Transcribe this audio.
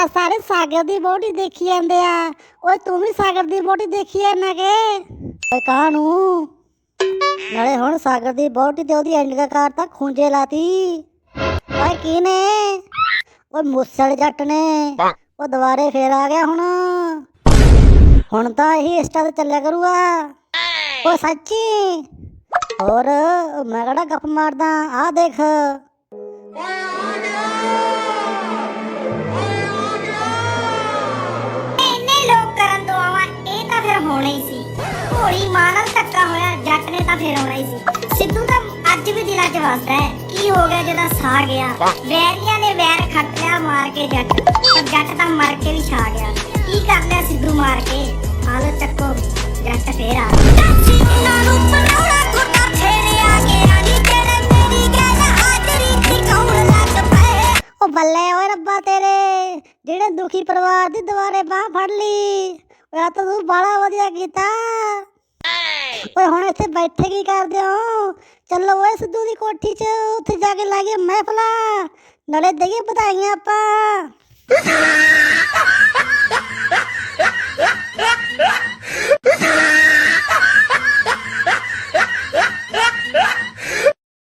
ਆ ਸਾਰੇ ਸਾਗਰ ਦੀ ਬੋਟੀ ਦੇਖੀ ਜਾਂਦੇ ਆ। ਓਏ ਤੂੰ ਵੀ ਸਾਗਰ ਦੀ ਬੋਟੀ ਦੇਖੀ ਜਾਂਦਾ ਕਿ ਓਏ ਕਾਹਨੂੰ? ਨਾਲੇ ਹੁਣ ਸਾਗਰ ਦੀ ਬੋਟੀ ਤੇ ਉਹਦੀ ਐਂਡਿਕਾ ਕਾਰ ਤਾਂ ਖੁੰਝੇ ਲਾਤੀ। ਓਏ ਕੀ ਨੇ ਓਏ ਮੁੱਸਲ ਜੱਟ ਨੇ। ਉਹ ਦੁਬਾਰੇ ਫੇਰ ਆ ਗਿਆ ਹੁਣ। ਹੁਣ ਤਾਂ ਇਹੀ ਇੰਸਟਾ ਤੇ ਚੱਲਿਆ ਕਰੂਗਾ। ਓ ਸੱਚੀ? ਹੋਰ ਮੈਂ ਕਿਹੜਾ ਗੱਪ ਮਾਰਦਾ? ਆ ਦੇਖ। ਫਿਰ ਹੋਣਾ ਹੀ ਸੀ। ਸਿੱਧੂ ਤਾਂ ਅੱਜ ਵੀ ਦਿਲਾਂ 'ਚ ਵਸਦਾ ਹੈ। ਕੀ ਹੋ ਗਿਆ ਜਿਹਦਾ ਸਾ ਗਿਆ? ਵੈਰੀਆਂ ਨੇ ਵੈਰ ਖੱਟ ਲਿਆ ਮਾਰ ਕੇ ਜੱਟ। ਪਰ ਜੱਟ ਤਾਂ ਮਰ ਕੇ ਵੀ ਛਾ ਗਿਆ। ਕੀ ਕਰ ਲਿਆ ਸਿੱਧੂ ਮਾਰ ਕੇ? ਹਾਲ ਚੱਕੋ ਜੱਟ ਫੇਰ ਆ ਨੂੰ ਖੁੱਟਾ ਗਿਆ ਨੀ ਤੇਰੇ ਮੇਰੀ ਗੱਲ ਹਾਜ਼ਰੀ ਦਿਖਾਉਣ ਲੱਗ ਪਏ। ਉਹ ਬੱਲੇ ਓਏ ਰੱਬਾ ਤੇਰੇ ਜਿਹੜੇ ਦੁਖੀ ਪਰਿਵਾਰ ਦੀ ਦੁਆਰੇ ਬਾਹ ਫੜ ਲਈ। ਆ ਤਾਂ ਤੂੰ ਬੜਾ ਵਧੀਆ ਕੀਤਾ। ਓਏ ਹੁਣ ਇੱਥੇ ਬੈਠੇ ਕੀ ਕਰਦੇ ਹੋ? ਚੱਲੋ ਓਏ ਸਿੱਧੂ ਦੀ ਕੋਠੀ 'ਚ, ਉੱਥੇ ਜਾ ਕੇ ਲਾਗੇ ਮਹਿਫਲਾਂ। ਨਾਲੇ ਦੇਈਏ ਵਧਾਈਆਂ ਆਪਾਂ।